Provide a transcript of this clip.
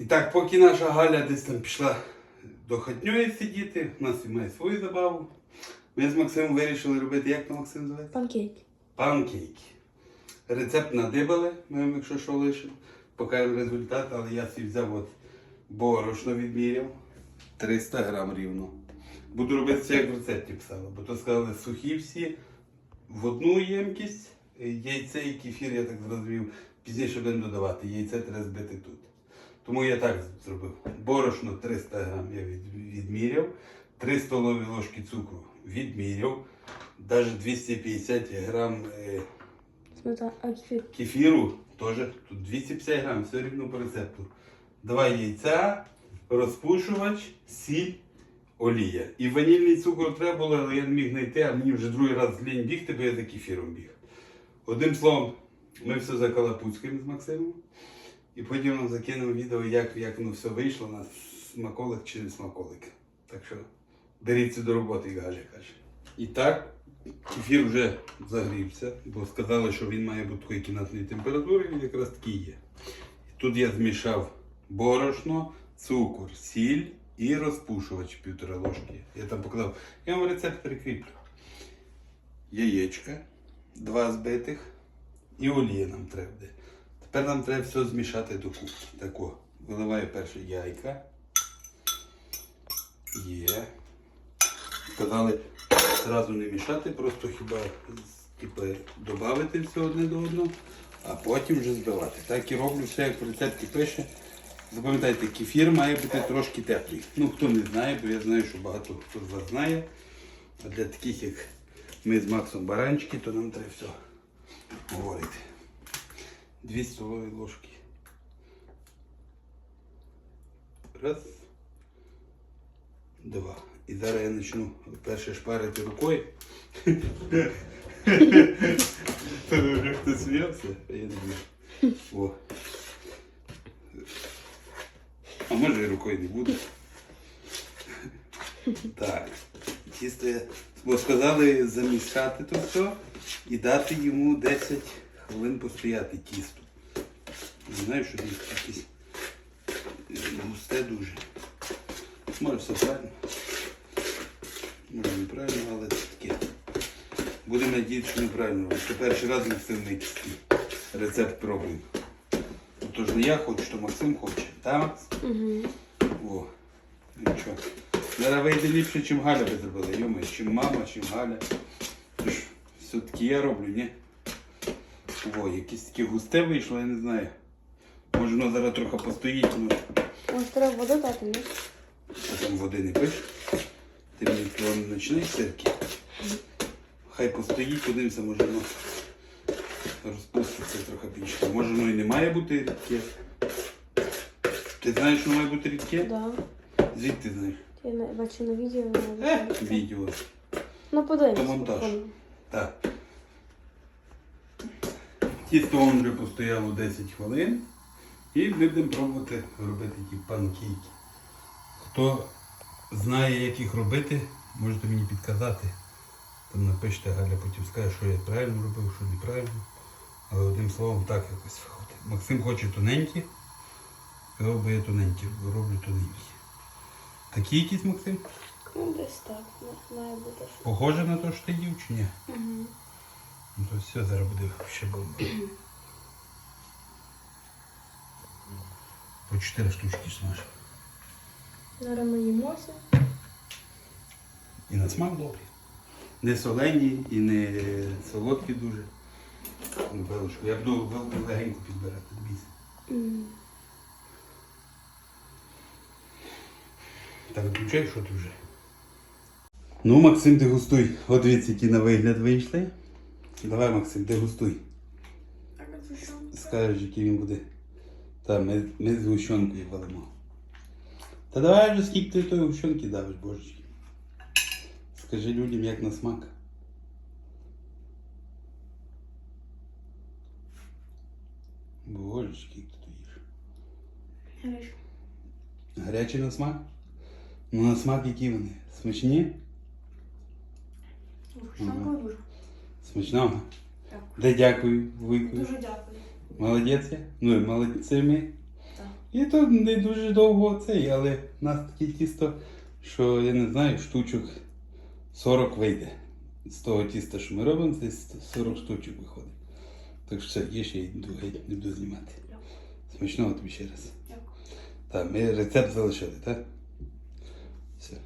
І так, поки наша Галя десь там пішла до хатньої сидіти, у нас і має свою забаву. Ми з Максимом вирішили робити, як то Максим називається? Панкейки. Панкейки. Рецепт надибали, ми вам, якщо що лишимо. Покажемо результат, але я собі взяв от борошно відміряв. 300 грам рівно. Буду робити це, як в рецепті писала, бо то сказали сухі всі в одну ємкість. Яйце і кефір, я так зрозумів, пізніше будемо додавати. Яйце треба збити тут. Тому я так зробив. Борошно 300 грам я відміряв, 3 столові ложки цукру відміряв, навіть 250 грам е, кефіру, теж тут 250 грам, все рівно по рецепту. Два яйця, розпушувач, сіль, олія. І ванільний цукор треба було, але я не міг знайти, а мені вже другий раз лінь бігти, бо я за кефіром біг. Одним словом, ми все закалапуцьким з Максимом. І потім закинув відео, як, як воно все вийшло, на смаколик чи не смаколик. Так що беріться до роботи, як Галя каже. І так, кефір вже загрівся, бо сказали, що він має бути такої кімнатної температури, він якраз такий є. І тут я змішав борошно, цукор, сіль і розпушувач півтора ложки. Я там поклав. Я вам рецепт прикріплю. Яєчка, два збитих і олія нам треба. Тепер нам треба все змішати кубки. Тако. Виливаю перше яйка. Є. Сказали одразу не мішати, просто хіба типу, додати все одне до одного, а потім вже збивати. Так і роблю все, як в рецепті пише. Запам'ятайте, кефір має бути трошки теплий. Ну, хто не знає, бо я знаю, що багато хто з вас знає. А для таких, як ми з Максом Баранчики, то нам треба все говорити. Дві столові ложки. Раз. Два. І зараз я почну перше шпарити рукою. Тут вже хтось сміявся, а я не буду. О. А може і рукою не буду. Так. Тісто я. Бо сказали замішати то все і дати йому 10 хвилин постояти тісто. Не знаю, що десь якесь густе дуже. Може все правильно. Може неправильно, але це таке. Будемо надіятися, що неправильно. Це перший раз Максим Никівський рецепт пробуємо. Тож не я хочу, то Максим хоче. Так, Угу. О, нічого. Зараз вийде ліпше, ніж Галя би зробила. Йома, чим мама, чим Галя. Тож все-таки я роблю, ні? О, якесь таке густе вийшло, я не знаю. Може воно зараз трохи постоїть, ну Може треба воду дати, ні? а там води не пиш. Ти мені того не починай сирки. Хай постоїть, подивимося, може воно розпуститься трохи більше. Може воно і не має бути рідке. Ти знаєш, що має бути рідке? Да. Звідки ти знаєш? Я бачу на відео. Е, відео. Ну подивимось. То монтаж. Так. Тісто воно вже постояло 10 хвилин. І будемо пробувати робити ті панкейки. Хто знає, як їх робити, можете мені підказати. Там напишете, Галя потім скаже, що я правильно робив, що неправильно. Але одним словом так якось виходить. Максим хоче тоненькі. Сказав, я тоненькі, роблю тоненькі. Такі якісь Максим? Ну десь так. Має бути. Похоже на те, що ти їв чи ні? Угу. Ну то все, зараз буде ще бомба. По 4 штучки смаж. Зараз ми їмося. І на смак добрі. Не солені і не солодкі дуже. Ну. Я буду вел- легенько підбирати бійся. М. Так виключай, що ти вже. Ну, Максим, дегустуй. От дивіться, які на вигляд вийшли. Давай, Максим, дегустуй. Скажеш, який він буде. Та, ми, ми з гущонкою валимо. Та давай вже скільки ти тої гущонки давиш, божечки. Скажи людям, як на смак. Божечки, як ти то їш. Гарячо. Гарячий на смак? Ну на смак які вони? Смачні? Гущонка дуже. Смачного? Так. Де дякую, Вуйку. Дуже дякую. Молодець я? Ну і молодці ми. Так. І то не дуже довго цей, але в нас таке тісто, що я не знаю, штучок 40 вийде. З того тіста, що ми робимо, це 40 штучок виходить. Так що є ще йду геть, не буду знімати. Смачного тобі ще раз. Дякую. Так, ми рецепт залишили, так? Все.